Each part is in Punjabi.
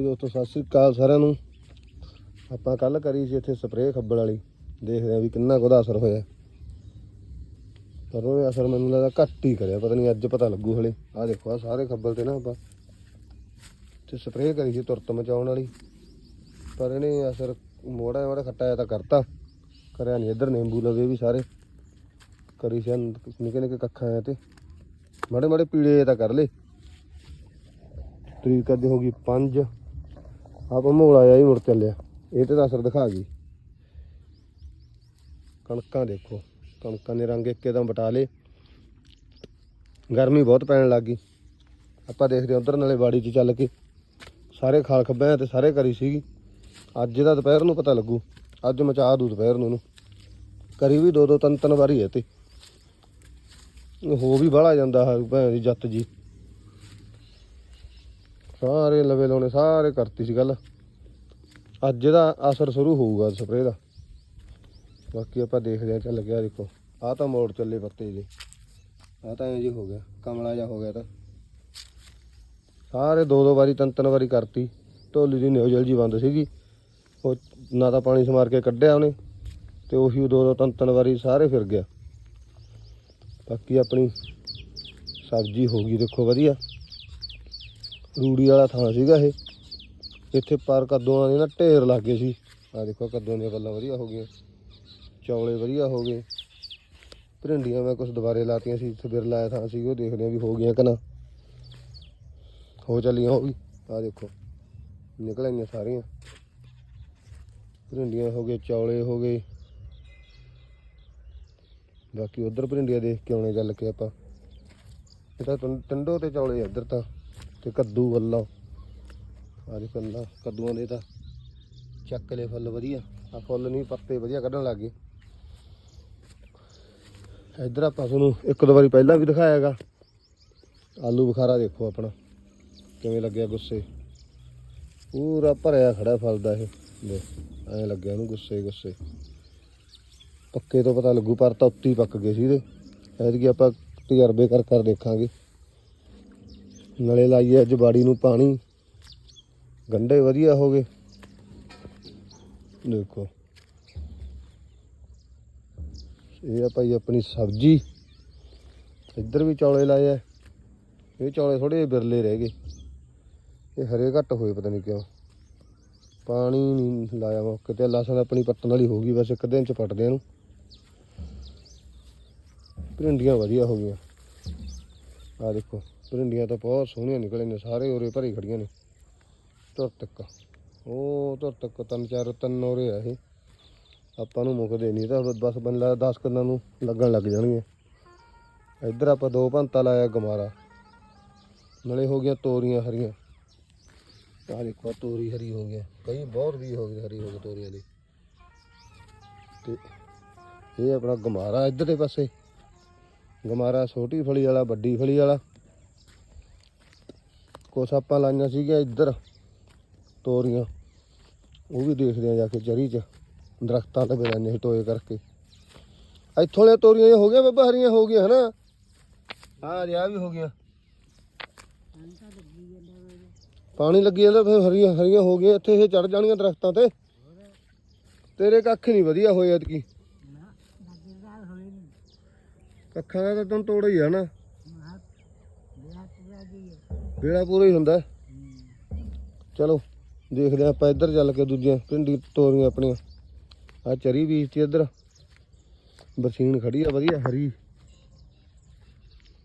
ਦੋਸਤੋ, ਸਤਿ ਸ੍ਰੀ ਅਕਾਲ ਸਾਰਿਆਂ ਨੂੰ। ਆਪਾਂ ਕੱਲ ਕਰੀ ਸੀ ਇੱਥੇ ਸਪਰੇਅ ਖੱਬਲ ਵਾਲੀ। ਦੇਖਦੇ ਆ ਵੀ ਕਿੰਨਾ ਕੁ ਉਹਦਾ ਅਸਰ ਹੋਇਆ। ਪਰ ਉਹ ਅਸਰ ਮੈਨੂੰ ਲੱਗਦਾ ਘੱਟ ਹੀ ਕਰਿਆ। ਪਤਾ ਨਹੀਂ ਅੱਜ ਪਤਾ ਲੱਗੂ ਹਲੇ। ਆਹ ਦੇਖੋ ਆ ਸਾਰੇ ਖੱਬਲ ਤੇ ਨਾ ਆਪਾਂ। ਤੇ ਸਪਰੇਅ ਕਰੀ ਸੀ ਤੁਰਤ ਮਚਾਉਣ ਵਾਲੀ। ਪਰ ਇਹਨੇ ਅਸਰ ਮੋੜਾ ਮੋੜਾ ਖੱਟਾ ਜਿਹਾ ਤਾਂ ਕਰਤਾ। ਕਰਿਆ ਨਹੀਂ ਇੱਧਰ ਨਿੰਬੂ ਲਗੇ ਵੀ ਸਾਰੇ। ਕਰੀ ਸੀ ਨਿੱਕੇ ਨਿੱਕੇ ਕੱਖਾਂ ਆ ਤੇ। ਮਾੜੇ ਮਾੜੇ ਪੀੜੇ ਤਾਂ ਕਰ ਲੇ ਤਰੀਕ ਅੱਜ ਹੋ ਗਈ 5 ਆਪਾਂ ਮੋਲ ਆਇਆ ਹੀ ਮੁੜ ਚੱਲਿਆ। ਇਹ ਤੇ ਤਾਂ ਅਸਰ ਦਿਖਾ ਗਈ। ਕਣਕਾਂ ਦੇਖੋ, ਕਣਕਾਂ ਦੇ ਰੰਗ ਇੱਕਦਮ ਬਟਾ ਲੇ ਗਰਮੀ ਬਹੁਤ ਪੈਣ ਲੱਗ ਗਈ। ਆਪਾਂ ਦੇਖਦੇ ਉਧਰ ਨਾਲੇ ਬਾੜੀ 'ਚ ਚੱਲ ਕੇ। ਸਾਰੇ ਖਾਲ ਖੱਬਿਆਂ ਤੇ ਸਾਰੇ ਕਰੀ ਸੀਗੀ। ਅੱਜ ਦਾ ਦੁਪਹਿਰ ਨੂੰ ਪਤਾ ਲੱਗੂ। ਅੱਜ ਮਚਾ ਦੂ ਦੁਪਹਿਰ ਨੂੰ ਇਹਨੂੰ ਕਰੀ ਵੀ ਦੋ ਦੋ ਤਿੰਨ ਤਿੰਨ ਵਾਰੀ ਹੈ ਤੇ। ਹੋ ਵੀ ਬਾਹਲਾ ਜਾਂਦਾ ਹੈ ਭੈਣ ਦੀ ਜੱਤ ਜੀ। ਸਾਰੇ ਲਵੇ ਲਾਉਣੇ, ਸਾਰੇ ਕਰਤੀ ਸੀ ਗੱਲ। ਅੱਜ ਦਾ ਅਸਰ ਸ਼ੁਰੂ ਹੋਊਗਾ ਸਪਰੇਅ ਦਾ। ਬਾਕੀ ਆਪਾਂ ਦੇਖਦੇ ਆ ਚੱਲ ਗਿਆ ਦੇਖੋ। ਆਹ ਤਾਂ ਮੋੜ ਚੱਲੇ ਪੱਤੇ ਜੇ ਆਹ ਤਾਂ ਐਂ ਜੀ ਹੋ ਗਿਆ, ਕਮਲਾ ਜਿਹਾ ਹੋ ਗਿਆ ਤਾਂ। ਸਾਰੇ ਦੋ ਦੋ ਵਾਰੀ, ਤਿੰਨ ਤਿੰਨ ਵਾਰੀ ਕਰਤੀ। ਢੋਲੀ ਦੀ ਨਿਉਜਲ ਜੀ ਬੰਦ ਸੀਗੀ। ਉਹ ਨਾ ਤਾਂ ਪਾਣੀ ਸਮਾਰ ਕੇ ਕੱਢਿਆ ਉਹਨੇ, ਤੇ ਉਹੀ ਦੋ ਦੋ ਤਿੰਨ ਤਿੰਨ ਵਾਰੀ ਸਾਰੇ ਫਿਰ ਗਿਆ। ਬਾਕੀ ਆਪਣੀ ਸਬਜ਼ੀ ਹੋ ਗਈ, ਦੇਖੋ ਵਧੀਆ। ਰੂੜੀ ਵਾਲਾ ਥਾਂ ਸੀਗਾ ਇਹ। ਇੱਥੇ ਪਰ ਕੱਦੂਆਂ ਦੇ ਨਾ ਢੇਰ ਲੱਗ ਗਏ ਸੀ। ਆ ਦੇਖੋ ਕੱਦੂਆਂ ਦੀਆਂ ਗੱਲਾਂ ਵਧੀਆ ਹੋ ਗਈਆਂ। ਚੌਲੇ ਵਧੀਆ ਹੋ ਗਏ। ਭਿੰਡੀਆਂ ਮੈਂ ਕੁਝ ਦੁਬਾਰੇ ਲਾਤੀਆਂ ਸੀ, ਇੱਥੇ ਫਿਰ ਲਾਇਆ ਥਾਂ ਸੀ ਉਹ ਦੇਖਦੇ ਆ ਵੀ ਹੋ ਗਈਆਂ ਕਿ ਨਾ। ਹੋ ਚੱਲੀਆਂ ਹੋ ਗਈ ਆ ਦੇਖੋ, ਨਿਕਲ ਆਈਆਂ ਸਾਰੀਆਂ। ਭਿੰਡੀਆਂ ਹੋ ਗਏ, ਚੌਲੇ ਹੋ ਗਏ। ਬਾਕੀ ਉਧਰ ਭਿੰਡੀਆਂ ਦੇਖ ਕੇ ਆਉਣੇ ਚੱਲ ਕੇ ਆਪਾਂ। ਇਹ ਤਾਂ ਟੰ- ਟੰਡੋ ਤੇ ਚੌਲੇ ਆ ਇੱਧਰ ਤਾਂ। ਤੇ ਕੱਦੂ ਵੱਲੋਂ। ਆ ਦੇਖ ਅੱਲਾ ਕੱਦੂਆਂ ਦੇ ਤਾਂ ਚੱਕ ਲੈ ਫੁੱਲ ਵਧੀਆ। ਆ ਫੁੱਲ ਨਹੀਂ, ਪੱਤੇ ਵਧੀਆ ਕੱਢਣ ਲੱਗ ਗਏ। ਇੱਧਰ ਆਪਾਂ ਤੁਹਾਨੂੰ ਇੱਕ ਦੋ ਵਾਰੀ ਪਹਿਲਾਂ ਵੀ ਦਿਖਾਇਆਗਾ। ਆਲੂ ਬੁਖਾਰਾ ਦੇਖੋ ਆਪਣਾ, ਕਿਵੇਂ ਲੱਗਿਆ ਗੁੱਸੇ। ਪੂਰਾ ਭਰਿਆ ਖੜਾ ਫਲਦਾ ਇਹ। ਦੇਖ, ਐਂ ਲੱਗਿਆ ਉਹਨੂੰ ਗੁੱਸੇ ਗੁੱਸੇ। ਪੱਕੇ ਤੋਂ ਪਤਾ ਲੱਗੂ, ਪਰ ਤਾਂ ਉੱਤੇ ਹੀ ਪੱਕ ਗਏ ਸੀ ਇਹਦੇ। ਐਤਕੀ ਆਪਾਂ ਤਜਰਬੇ ਕਰ ਕਰ ਦੇਖਾਂਗੇ। ਨਲੇ ਲਾਈਏ ਅੱਜ ਬਾੜੀ ਨੂੰ ਪਾਣੀ। ਗੰਡੇ ਵਧੀਆ ਹੋ ਗਏ। ਦੇਖੋ। ਇਹ ਆ ਭਾਈ ਆਪਣੀ ਸਬਜ਼ੀ। ਇੱਧਰ ਵੀ ਚੌਲੇ ਲਾਏ ਆ। ਇਹ ਚੌਲੇ ਥੋੜੇ ਬਿਰਲੇ ਰਹਿ ਗਏ। ਇਹ ਹਰੇ ਘੱਟ ਹੋਏ ਪਤਾ ਨਹੀਂ ਕਿਉਂ। ਪਾਣੀ ਨਹੀਂ ਲਾਇਆ ਮੈਂ ਕਿਤੇ ਲਸਣ ਆਪਣੀ ਪੱਟਣ ਵਾਲੀ ਹੋ ਗਈ। ਬਸ ਇੱਕ ਦਿਨ ਚ ਪੱਟਦੇ ਇਹਨੂੰ। ਭਿੰਡੀਆਂ ਵਧੀਆ ਹੋ ਗਈਆਂ। ਆ ਦੇਖੋ। ਭਰਿੰਡੀਆਂ ਤਾਂ ਬਹੁਤ ਸੋਹਣੀਆਂ ਨਿਕਲੇ ਨੇ, ਸਾਰੇ ਉਰੇ ਭਰੀ ਖੜੀਆਂ ਨੇ। ਤੁਰ ਤੱਕ। ਉਹ ਤੁਰ ਤੱਕ ਤਿੰਨ ਚਾਰ, ਤਿੰਨ ਉਰੇ ਆ ਇਹ। ਆਪਾਂ ਨੂੰ ਮੁੱਕਦੇ ਨਹੀਂ, ਤਾਂ ਬਸ ਬੰਦਾ 10 ਕੰਨਾਂ ਨੂੰ ਲੱਗਣ ਲੱਗ ਜਾਣਗੇ ਇੱਧਰ ਆਪਾਂ ਦੋ ਭੰਤਾ ਲਾਇਆ ਗਮਾਰਾ। ਨਾਲੇ ਹੋ ਗਈਆਂ ਤੋਰੀਆਂ ਹਰੀਆਂ। ਆਹ ਦੇਖੋ ਤੋਰੀ ਹਰੀ ਹੋ ਗਿਆ ਕਈ ਬਹੁਤ ਵੀ ਹੋ ਗਈ ਹਰੀ ਹੋ ਗਈ ਤੋਰੀਆਂ ਦੀ। ਤੇ ਇਹ ਆਪਣਾ ਗਮਾਰਾ ਇੱਧਰ ਦੇ ਪਾਸੇ। ਗਮਾਰਾ ਛੋਟੀ ਫਲੀ ਵਾਲਾ, ਵੱਡੀ ਫਲੀ ਵਾਲਾ। ਕੁਛ ਆਪਾਂ ਲਾਈਆਂ ਸੀਗੀਆਂ ਇੱਧਰ ਤੋਰੀਆਂ। ਉਹ ਵੀ ਦੇਖਦੇ ਆ ਜਾ ਕੇ ਚਰੀ ਚ ਦਰਖਤਾਂ ਤੇ ਸੀ ਟੋਏ ਕਰਕੇ। ਇੱਥੋਂ ਲੈ ਤੋਰੀਆਂ ਹੋ ਗਈਆਂ ਬੱਬਾ ਹਰੀਆਂ ਹੋ ਗਈਆਂ ਹਨਾ? ਆ ਰਿਆ ਵੀ ਹੋ ਗਈਆਂ। ਪਾਣੀ ਲੱਗੀ ਜਾਂਦਾ ਫਿਰ ਹਰੀਆਂ ਹਰੀਆਂ ਹੋ ਗਈਆਂ ਇੱਥੇ ਇਹ ਚੜ ਜਾਣੀਆਂ ਦਰਖਤਾਂ ਤੇ। ਤੇਰੇ ਕੱਖ ਨਹੀਂ ਵਧੀਆ ਹੋਏ ਐਤਕੀ। ਕੱਖਾਂ ਦਾ ਤਾਂ ਤੈਨੂੰ ਤੋੜ ਹੀ ਆ ਨਾ ਬੇੜਾ ਪੂਰਾ ਹੀ ਹੁੰਦਾ। ਚਲੋ, ਦੇਖਦੇ ਆਪਾਂ ਇੱਧਰ ਚੱਲ ਕੇ ਦੂਜੀਆਂ ਪਿੰਡੀ ਤੋਰੀਆਂ ਆਪਣੀਆਂ। ਆ ਚਰੀ ਬੀਜਤੀ ਇੱਧਰ। ਬਰਸੀਨ ਖੜੀ ਆ, ਵਧੀਆ, ਹਰੀ।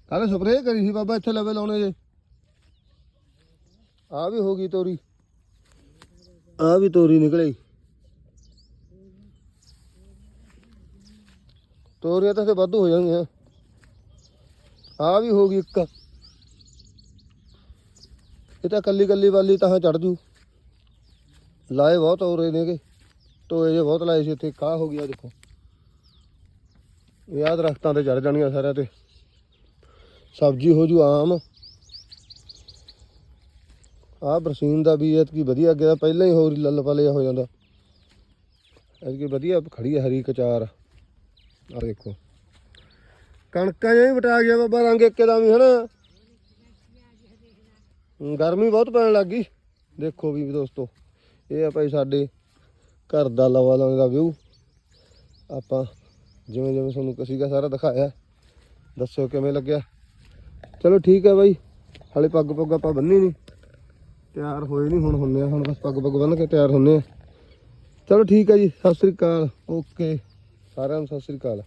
ਕੱਲ ਸਪਰੇਅ ਕਰੀ ਸੀ ਬਾਬਾ ਇੱਥੇ ਲਵੇ ਲਾਉਣੇ ਜੇ? ਆ ਵੀ ਹੋ ਗਈ ਤੋਰੀ। ਆ ਵੀ ਤੋਰੀ ਨਿਕਲੀ। ਤੋਰੀਆਂ ਤਾਂ ਤੇ ਵਾਧੂ ਹੋ ਜਾਣਗੀਆਂ। ਆ ਵੀ ਹੋ ਗਈ ਇੱਕ। ਇਹ ਤਾਂ ਕੱਲੀ ਕੱਲੀ ਵਾਲੀ ਤਾਂ ਚੜ ਜੂ। ਲਾਏ ਬਹੁਤ ਹੋ ਰਹੇ ਨੇਗੇ। ਟੋਏ ਜੇ ਬਹੁਤ ਲਾਏ ਸੀ ਇੱਥੇ ਕਾਹ ਹੋ ਗਿਆ ਦੇਖੋ। ਯਾਦ ਆਹ ਦਰਖਤਾਂ ਤੇ ਚੜ ਜਾਣੀਆਂ ਸਾਰਿਆਂ ਤੇ। ਸਬਜ਼ੀ ਹੋ ਜੂ ਆਮ। ਆਹ ਬਰਸੀਨ ਦਾ ਵੀ ਐਤਕੀ ਵਧੀਆ ਅੱਗੇ ਤਾਂ ਪਹਿਲਾਂ ਹੀ ਹੋਰ ਹੀ ਲੱਲ ਪਲਿਆ ਹੋ ਜਾਂਦਾ। ਐਤਕੀ ਵਧੀਆ ਖੜੀ ਹੈ ਹਰੀ ਕਚਾਰ ਆ ਦੇਖੋ। ਕਣਕਾਂ ਜਿਹਾ ਹੀ ਵਟਾ ਗਿਆ ਬਾਬਾ ਰੰਗ ਇੱਕੇ ਦਾ ਵੀ ਹਨਾ? ਹੂੰ, ਗਰਮੀ ਬਹੁਤ ਪੈਣ ਲੱਗ ਗਈ। ਦੇਖੋ ਵੀ ਦੋਸਤੋ, ਇਹ ਆ ਭਾਈ ਸਾਡੇ ਘਰ ਦਾ ਲਵਾ ਲਵੇ ਦਾ ਵਿਊ ਆਪਾਂ ਜਿਵੇਂ ਜਿਵੇਂ ਤੁਹਾਨੂੰ ਕਸੀਗਾ ਸਾਰਾ ਦਿਖਾਇਆ, ਦੱਸਿਓ ਕਿਵੇਂ ਲੱਗਿਆ। ਚਲੋ ਠੀਕ ਹੈ ਬਾਈ, ਹਾਲੇ ਪੱਗ ਪੁੱਗ ਆਪਾਂ ਬੰਨੀ ਨਹੀਂ ਤਿਆਰ ਹੋਏ ਨਹੀਂ ਹੁਣ ਹੁੰਨੇ ਆ, ਹੁਣ ਬਸ ਪੱਗ ਪੁੱਗ ਬੰਨ ਕੇ ਤਿਆਰ ਹੁੰਨੇ ਆ। ਚਲੋ ਠੀਕ ਹੈ ਜੀ, ਸਤਿ ਸ੍ਰੀ ਅਕਾਲ। ਓਕੇ, ਸਾਰਿਆਂ ਨੂੰ ਸਤਿ ਸ੍ਰੀ ਅਕਾਲ।